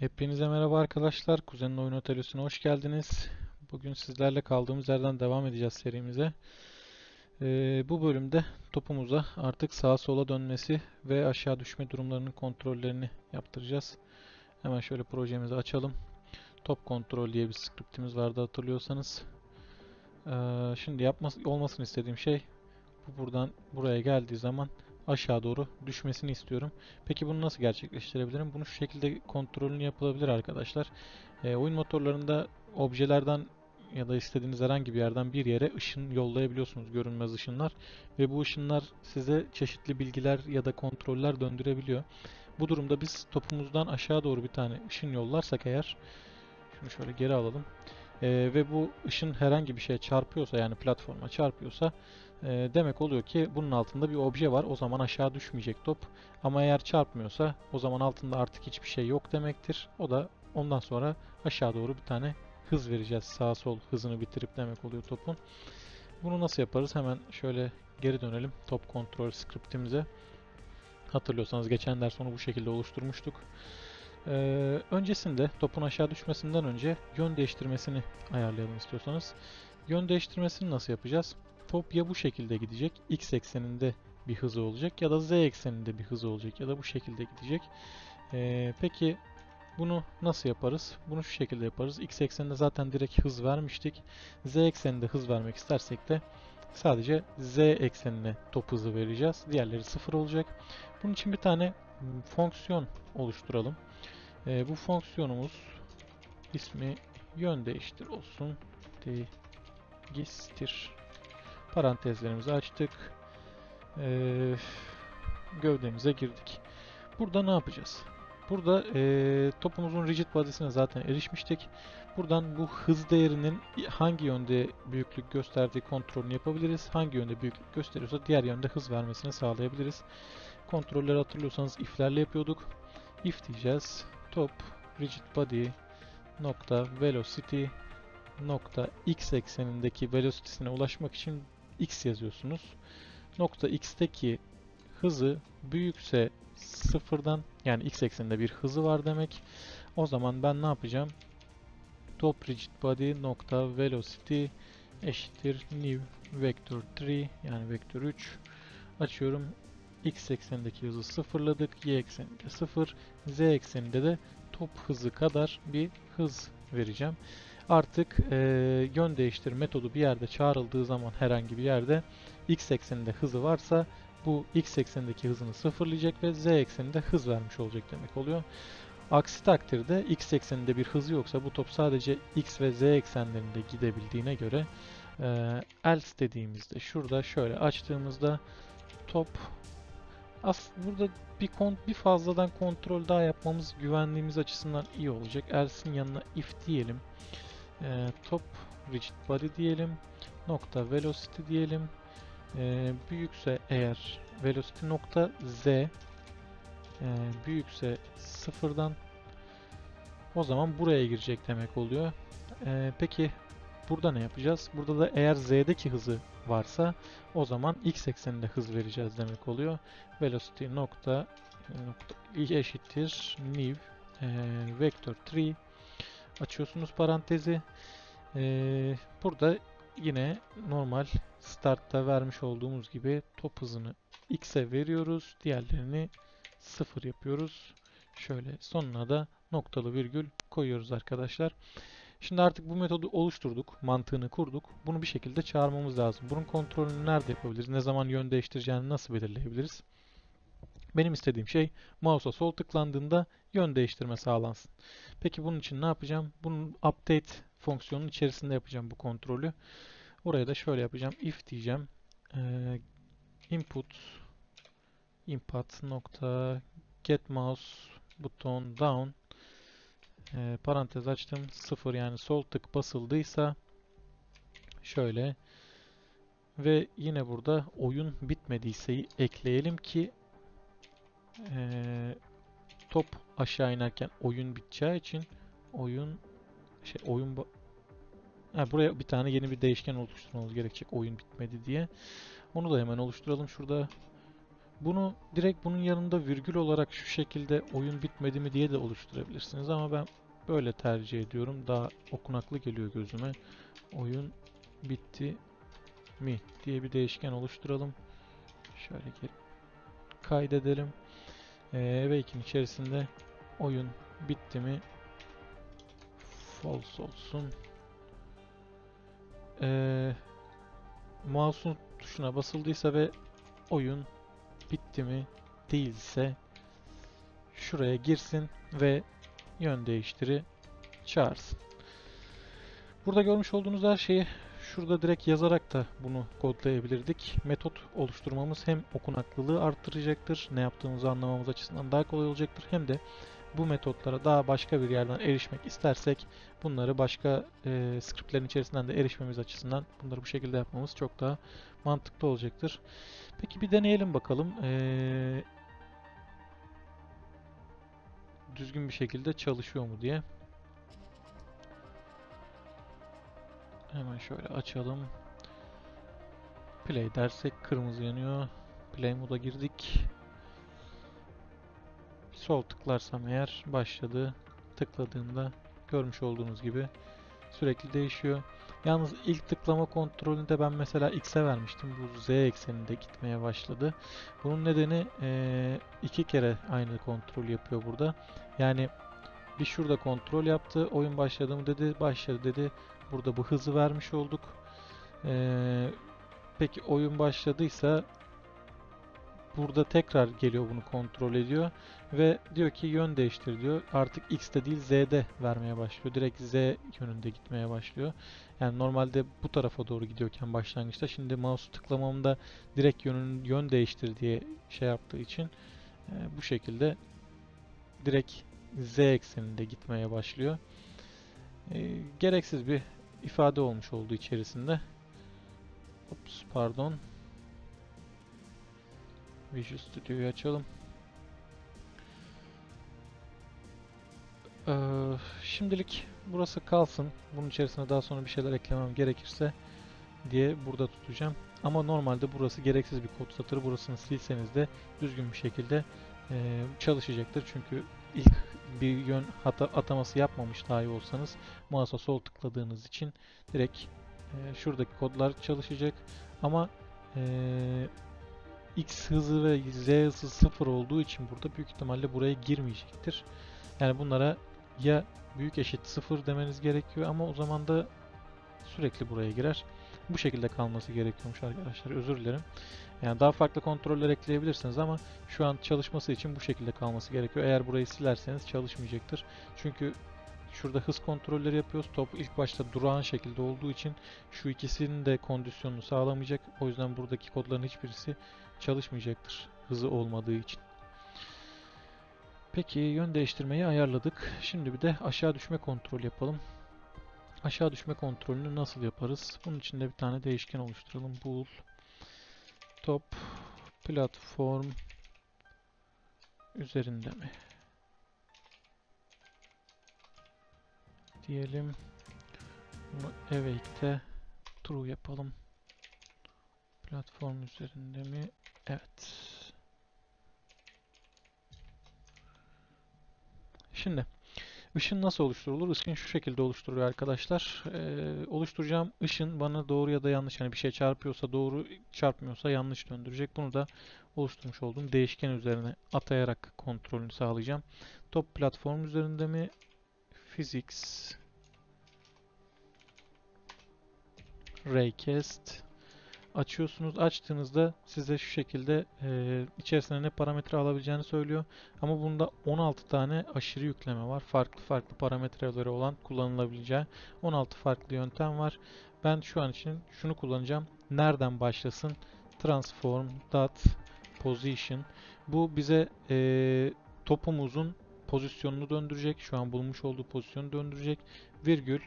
Hepinize merhaba arkadaşlar. Kuzenin Oyun Atölyesi'ne hoş geldiniz. Bugün sizlerle kaldığımız yerden devam edeceğiz serimize. Ee, bu bölümde topumuza artık sağa sola dönmesi ve aşağı düşme durumlarının kontrollerini yaptıracağız. Hemen şöyle projemizi açalım. Top kontrol diye bir skriptimiz vardı hatırlıyorsanız. Ee, şimdi yapması, olmasını istediğim şey bu buradan buraya geldiği zaman aşağı doğru düşmesini istiyorum. Peki bunu nasıl gerçekleştirebilirim? Bunu şu şekilde kontrolünü yapılabilir arkadaşlar. E, oyun motorlarında objelerden ya da istediğiniz herhangi bir yerden bir yere ışın yollayabiliyorsunuz. Görünmez ışınlar. Ve bu ışınlar size çeşitli bilgiler ya da kontroller döndürebiliyor. Bu durumda biz topumuzdan aşağı doğru bir tane ışın yollarsak eğer şunu şöyle geri alalım. E, ve bu ışın herhangi bir şeye çarpıyorsa yani platforma çarpıyorsa e, demek oluyor ki bunun altında bir obje var. O zaman aşağı düşmeyecek top. Ama eğer çarpmıyorsa o zaman altında artık hiçbir şey yok demektir. O da ondan sonra aşağı doğru bir tane hız vereceğiz. Sağ sol hızını bitirip demek oluyor topun. Bunu nasıl yaparız? Hemen şöyle geri dönelim top kontrol skriptimize. Hatırlıyorsanız geçen ders onu bu şekilde oluşturmuştuk. Ee, öncesinde topun aşağı düşmesinden önce yön değiştirmesini ayarlayalım istiyorsanız. Yön değiştirmesini nasıl yapacağız? Top ya bu şekilde gidecek, x ekseninde bir hızı olacak ya da z ekseninde bir hızı olacak ya da bu şekilde gidecek. Ee, peki bunu nasıl yaparız? Bunu şu şekilde yaparız. X ekseninde zaten direkt hız vermiştik. Z ekseninde hız vermek istersek de sadece Z eksenine top hızı vereceğiz. Diğerleri sıfır olacak. Bunun için bir tane fonksiyon oluşturalım. Ee, bu fonksiyonumuz ismi yön değiştir olsun. Değiştir. Parantezlerimizi açtık. Ee, gövdemize girdik. Burada ne yapacağız? Burada e, topumuzun rigid body'sine zaten erişmiştik. Buradan bu hız değerinin hangi yönde büyüklük gösterdiği kontrolünü yapabiliriz. Hangi yönde büyüklük gösteriyorsa diğer yönde hız vermesini sağlayabiliriz. Kontrolleri hatırlıyorsanız if'lerle yapıyorduk. If diyeceğiz. Top rigid body nokta velocity nokta x eksenindeki velocity'sine ulaşmak için x yazıyorsunuz. Nokta x'teki hızı büyükse sıfırdan yani x ekseninde bir hızı var demek. O zaman ben ne yapacağım? Top rigid body nokta velocity eşittir new vector 3 yani vektör 3 açıyorum. X eksenindeki hızı sıfırladık. Y ekseninde sıfır. Z ekseninde de top hızı kadar bir hız vereceğim. Artık e, yön değiştir metodu bir yerde çağrıldığı zaman herhangi bir yerde x ekseninde hızı varsa bu x eksenindeki hızını sıfırlayacak ve z ekseninde hız vermiş olacak demek oluyor. Aksi takdirde x ekseninde bir hızı yoksa bu top sadece x ve z eksenlerinde gidebildiğine göre e, else dediğimizde şurada şöyle açtığımızda top aslında burada bir kont bir fazladan kontrol daha yapmamız güvenliğimiz açısından iyi olacak. Else'in yanına if diyelim. E, top rigid body diyelim. Nokta velocity diyelim. E, büyükse eğer velocity nokta z e, büyükse sıfırdan o zaman buraya girecek demek oluyor. E, peki burada ne yapacağız? Burada da eğer z'deki hızı varsa o zaman x ekseninde hız vereceğiz demek oluyor. Velocity nokta, nokta eşittir new e, vector 3 açıyorsunuz parantezi. E, burada yine normal startta vermiş olduğumuz gibi top hızını x'e veriyoruz. Diğerlerini 0 yapıyoruz. Şöyle sonuna da noktalı virgül koyuyoruz arkadaşlar. Şimdi artık bu metodu oluşturduk, mantığını kurduk. Bunu bir şekilde çağırmamız lazım. Bunun kontrolünü nerede yapabiliriz? Ne zaman yön değiştireceğini nasıl belirleyebiliriz? Benim istediğim şey mouse'a sol tıklandığında yön değiştirme sağlansın. Peki bunun için ne yapacağım? Bunun update fonksiyonunun içerisinde yapacağım bu kontrolü. Oraya da şöyle yapacağım. If diyeceğim. Ee, input input nokta get mouse buton down e, parantez açtım. 0 yani sol tık basıldıysa şöyle ve yine burada oyun bitmediyse ekleyelim ki e, top aşağı inerken oyun biteceği için oyun şey oyun ha, buraya bir tane yeni bir değişken oluşturmamız gerekecek oyun bitmedi diye. Onu da hemen oluşturalım şurada. Bunu direkt bunun yanında virgül olarak şu şekilde oyun bitmedi mi diye de oluşturabilirsiniz ama ben böyle tercih ediyorum. Daha okunaklı geliyor gözüme. Oyun bitti mi diye bir değişken oluşturalım. Şöyle kaydedelim. Ee, ve ikin içerisinde oyun bitti mi false olsun. Ee, mouse'un tuşuna basıldıysa ve oyun bitti mi değilse şuraya girsin ve yön değiştiri çağırsın. Burada görmüş olduğunuz her şeyi şurada direkt yazarak da bunu kodlayabilirdik. Metot oluşturmamız hem okunaklılığı arttıracaktır, ne yaptığımızı anlamamız açısından daha kolay olacaktır. Hem de bu metotlara daha başka bir yerden erişmek istersek bunları başka e, scriptlerin içerisinden de erişmemiz açısından bunları bu şekilde yapmamız çok daha mantıklı olacaktır. Peki bir deneyelim bakalım. Ee, düzgün bir şekilde çalışıyor mu diye. Hemen şöyle açalım. Play dersek kırmızı yanıyor. Play moda girdik. Sol tıklarsam eğer başladı. Tıkladığımda görmüş olduğunuz gibi sürekli değişiyor. Yalnız ilk tıklama kontrolünde ben mesela X'e vermiştim. Bu Z ekseninde gitmeye başladı. Bunun nedeni eee, iki kere aynı kontrol yapıyor burada. Yani bir şurada kontrol yaptı. Oyun başladı mı dedi. Başladı dedi. Burada bu hızı vermiş olduk. Eee, peki oyun başladıysa burada tekrar geliyor bunu kontrol ediyor ve diyor ki yön değiştir diyor. Artık X'te değil Z'de vermeye başlıyor. Direkt Z yönünde gitmeye başlıyor. Yani normalde bu tarafa doğru gidiyorken başlangıçta şimdi mouse tıklamamda direkt yönün yön değiştir diye şey yaptığı için e, bu şekilde direkt Z ekseninde gitmeye başlıyor. E, gereksiz bir ifade olmuş oldu içerisinde. Ops, pardon. Visual Studio'yu açalım. Ee, şimdilik burası kalsın. Bunun içerisine daha sonra bir şeyler eklemem gerekirse diye burada tutacağım. Ama normalde burası gereksiz bir kod satırı. Burasını silseniz de düzgün bir şekilde e, çalışacaktır. Çünkü ilk bir yön hata ataması yapmamış dahi olsanız mouse'a sol tıkladığınız için direkt e, şuradaki kodlar çalışacak. Ama e, X hızı ve Z hızı sıfır olduğu için burada büyük ihtimalle buraya girmeyecektir. Yani bunlara ya büyük eşit sıfır demeniz gerekiyor ama o zaman da sürekli buraya girer. Bu şekilde kalması gerekiyormuş arkadaşlar. Özür dilerim. Yani daha farklı kontroller ekleyebilirsiniz ama şu an çalışması için bu şekilde kalması gerekiyor. Eğer burayı silerseniz çalışmayacaktır. Çünkü şurada hız kontrolleri yapıyoruz. Top ilk başta durağan şekilde olduğu için şu ikisinin de kondisyonunu sağlamayacak. O yüzden buradaki kodların hiçbirisi çalışmayacaktır hızı olmadığı için. Peki yön değiştirmeyi ayarladık. Şimdi bir de aşağı düşme kontrol yapalım. Aşağı düşme kontrolünü nasıl yaparız? Bunun için de bir tane değişken oluşturalım. Bool top platform üzerinde mi? Diyelim. Bunu awake'te true yapalım. Platform üzerinde mi? Evet. Şimdi ışın nasıl oluşturulur? Işın şu şekilde oluşturuyor arkadaşlar. Ee, oluşturacağım ışın bana doğru ya da yanlış yani bir şey çarpıyorsa doğru çarpmıyorsa yanlış döndürecek. Bunu da oluşturmuş olduğum değişken üzerine atayarak kontrolünü sağlayacağım. Top platform üzerinde mi? Physics Raycast açıyorsunuz. Açtığınızda size şu şekilde e, içerisine ne parametre alabileceğini söylüyor. Ama bunda 16 tane aşırı yükleme var. Farklı farklı parametreleri olan kullanılabileceği 16 farklı yöntem var. Ben şu an için şunu kullanacağım. Nereden başlasın? Transform dot position. Bu bize e, topumuzun pozisyonunu döndürecek. Şu an bulmuş olduğu pozisyonu döndürecek. Virgül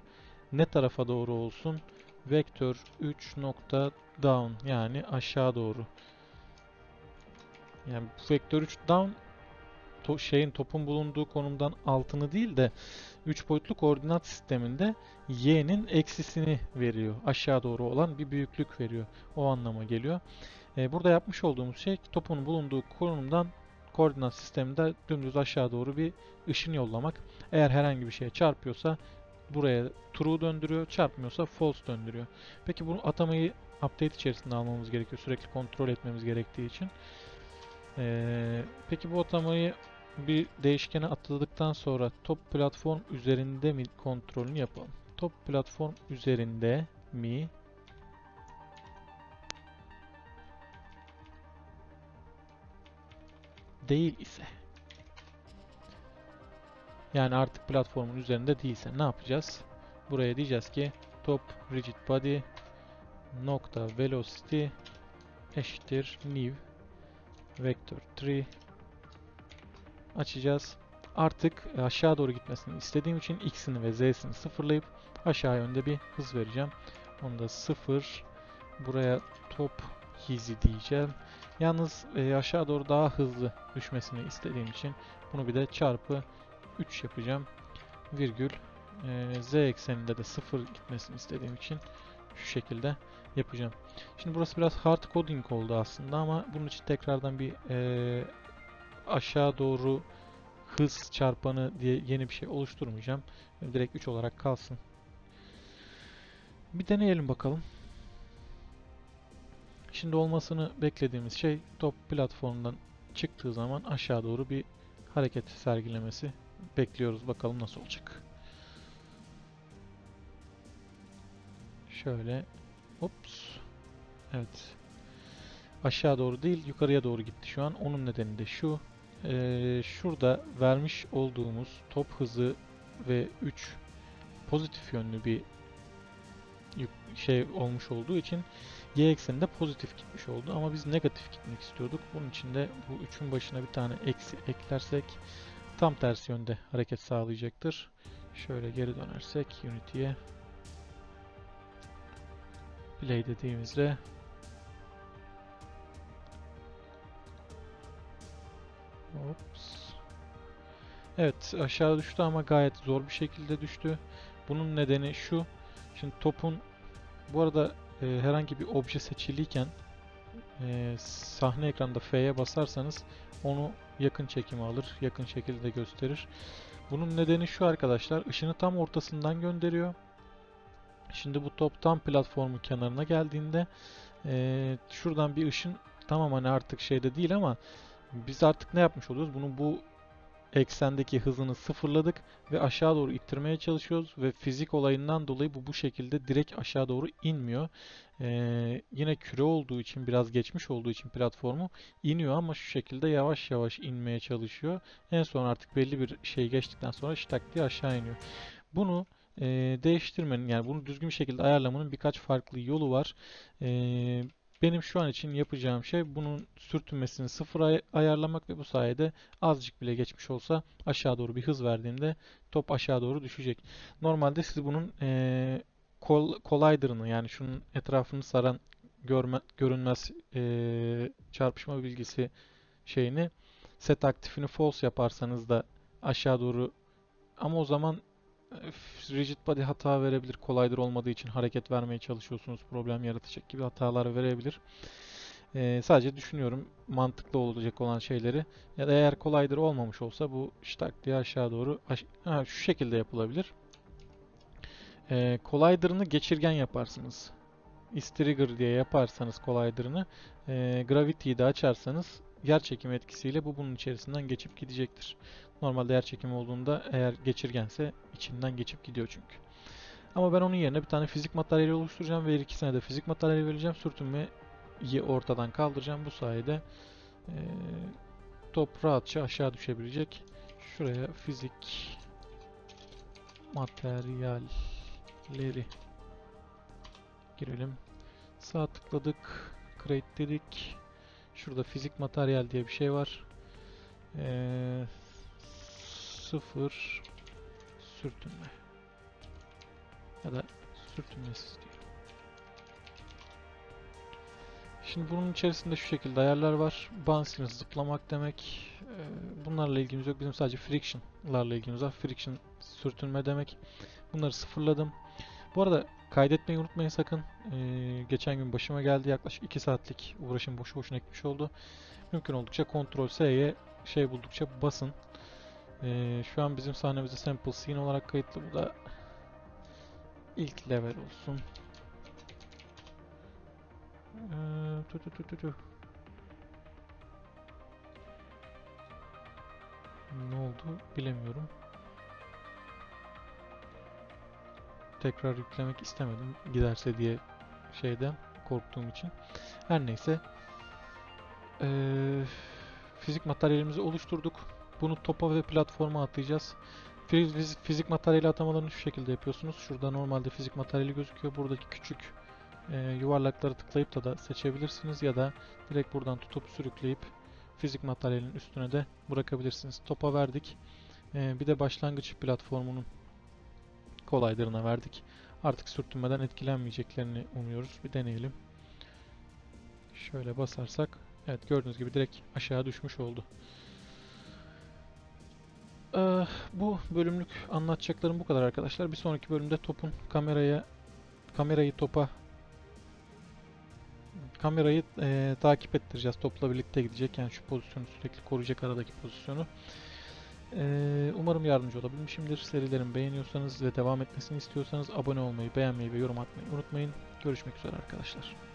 ne tarafa doğru olsun? Vektör 3 nokta down yani aşağı doğru. Yani vektör 3 down to şeyin topun bulunduğu konumdan altını değil de 3 boyutlu koordinat sisteminde y'nin eksisini veriyor. Aşağı doğru olan bir büyüklük veriyor. O anlama geliyor. E, burada yapmış olduğumuz şey topun bulunduğu konumdan koordinat sisteminde dümdüz aşağı doğru bir ışın yollamak. Eğer herhangi bir şeye çarpıyorsa buraya true döndürüyor, çarpmıyorsa false döndürüyor. Peki bu atamayı update içerisinde almamız gerekiyor. Sürekli kontrol etmemiz gerektiği için. Ee, peki bu atamayı bir değişkene atladıktan sonra top platform üzerinde mi kontrolünü yapalım. Top platform üzerinde mi değil ise yani artık platformun üzerinde değilse ne yapacağız? Buraya diyeceğiz ki top rigid body nokta velocity eşittir new vector 3 açacağız. Artık aşağı doğru gitmesini istediğim için x'ini ve z'sini sıfırlayıp aşağı yönde bir hız vereceğim. Onu da 0 buraya top hizi diyeceğim. Yalnız e, aşağı doğru daha hızlı düşmesini istediğim için bunu bir de çarpı 3 yapacağım. Virgül e, z ekseninde de 0 gitmesini istediğim için şu şekilde yapacağım. Şimdi burası biraz hard coding oldu aslında ama bunun için tekrardan bir e, aşağı doğru hız çarpanı diye yeni bir şey oluşturmayacağım. Direkt 3 olarak kalsın. Bir deneyelim bakalım. Şimdi olmasını beklediğimiz şey top platformdan çıktığı zaman aşağı doğru bir hareket sergilemesi bekliyoruz. Bakalım nasıl olacak. Şöyle Ops. Evet. Aşağı doğru değil, yukarıya doğru gitti şu an. Onun nedeni de şu. Ee, şurada vermiş olduğumuz top hızı ve 3 pozitif yönlü bir şey olmuş olduğu için y ekseninde pozitif gitmiş oldu ama biz negatif gitmek istiyorduk. Bunun için de bu 3'ün başına bir tane eksi eklersek tam tersi yönde hareket sağlayacaktır. Şöyle geri dönersek Unity'ye play dediğimizde Ops. Evet aşağı düştü ama gayet zor bir şekilde düştü. Bunun nedeni şu. Şimdi topun bu arada e, herhangi bir obje seçiliyken e, sahne ekranda F'ye basarsanız onu yakın çekimi alır. Yakın şekilde gösterir. Bunun nedeni şu arkadaşlar. ışını tam ortasından gönderiyor. Şimdi bu top tam platformun kenarına geldiğinde e, şuradan bir ışın tamam hani artık şeyde değil ama biz artık ne yapmış oluyoruz? Bunu bu eksendeki hızını sıfırladık ve aşağı doğru ittirmeye çalışıyoruz ve fizik olayından dolayı bu bu şekilde direkt aşağı doğru inmiyor. Ee, yine küre olduğu için biraz geçmiş olduğu için platformu iniyor ama şu şekilde yavaş yavaş inmeye çalışıyor. En son artık belli bir şey geçtikten sonra ştak diye aşağı iniyor. Bunu e, değiştirmenin yani bunu düzgün bir şekilde ayarlamanın birkaç farklı yolu var. E, benim şu an için yapacağım şey bunun sürtünmesini sıfıra ayarlamak ve bu sayede azıcık bile geçmiş olsa aşağı doğru bir hız verdiğimde top aşağı doğru düşecek. Normalde siz bunun e, kol, collider'ını yani şunun etrafını saran görme, görünmez e, çarpışma bilgisi şeyini set aktifini false yaparsanız da aşağı doğru ama o zaman rigid body hata verebilir. Collider olmadığı için hareket vermeye çalışıyorsunuz. Problem yaratacak gibi hatalar verebilir. Ee, sadece düşünüyorum mantıklı olacak olan şeyleri. Ya da eğer Collider olmamış olsa bu ştak diye aşağı doğru aş ha, şu şekilde yapılabilir. Ee, Collider'ını geçirgen yaparsınız. Is-Trigger diye yaparsanız Collider'ını e, Gravity'yi de açarsanız yer çekimi etkisiyle bu bunun içerisinden geçip gidecektir. Normalde yer çekimi olduğunda eğer geçirgense içinden geçip gidiyor çünkü. Ama ben onun yerine bir tane fizik materyali oluşturacağım ve ikisine de fizik materyali vereceğim. Sürtünmeyi ortadan kaldıracağım. Bu sayede e, top rahatça aşağı düşebilecek. Şuraya fizik materyalleri girelim. Sağ tıkladık. Create dedik. Şurada fizik materyal diye bir şey var. Ee, sıfır sürtünme ya da sürtünmesiz diyor. Şimdi bunun içerisinde şu şekilde ayarlar var. Bouncing zıplamak demek. Ee, bunlarla ilgimiz yok. Bizim sadece friction'larla ilgimiz var. Friction sürtünme demek. Bunları sıfırladım. Bu arada Kaydetmeyi unutmayın sakın. E, geçen gün başıma geldi. Yaklaşık 2 saatlik uğraşım boşu boşuna gitmiş oldu. Mümkün oldukça Ctrl S'ye şey buldukça basın. E, şu an bizim sahnemizde sample scene olarak kayıtlı. Bu da ilk level olsun. Ee, tü tü tü tü. Ne oldu bilemiyorum. Tekrar yüklemek istemedim giderse diye şeyden korktuğum için. Her neyse. Ee, fizik materyalimizi oluşturduk. Bunu topa ve platforma atlayacağız. Fiz- Fizik materyali atamalarını şu şekilde yapıyorsunuz. Şurada normalde fizik materyali gözüküyor. Buradaki küçük e, yuvarlakları tıklayıp da da seçebilirsiniz ya da direkt buradan tutup sürükleyip fizik materyalinin üstüne de bırakabilirsiniz. Topa verdik. E, bir de başlangıç platformunun kolaylarına verdik. Artık sürtünmeden etkilenmeyeceklerini umuyoruz. Bir deneyelim. Şöyle basarsak evet gördüğünüz gibi direkt aşağı düşmüş oldu. Ee, bu bölümlük anlatacaklarım bu kadar arkadaşlar. Bir sonraki bölümde topun kameraya kamerayı topa kamerayı eee, takip ettireceğiz. Topla birlikte gidecek. Yani şu pozisyonu sürekli koruyacak aradaki pozisyonu. Eee, umarım yardımcı olabilmişimdir. Serilerimi beğeniyorsanız ve devam etmesini istiyorsanız abone olmayı, beğenmeyi ve yorum atmayı unutmayın. Görüşmek üzere arkadaşlar.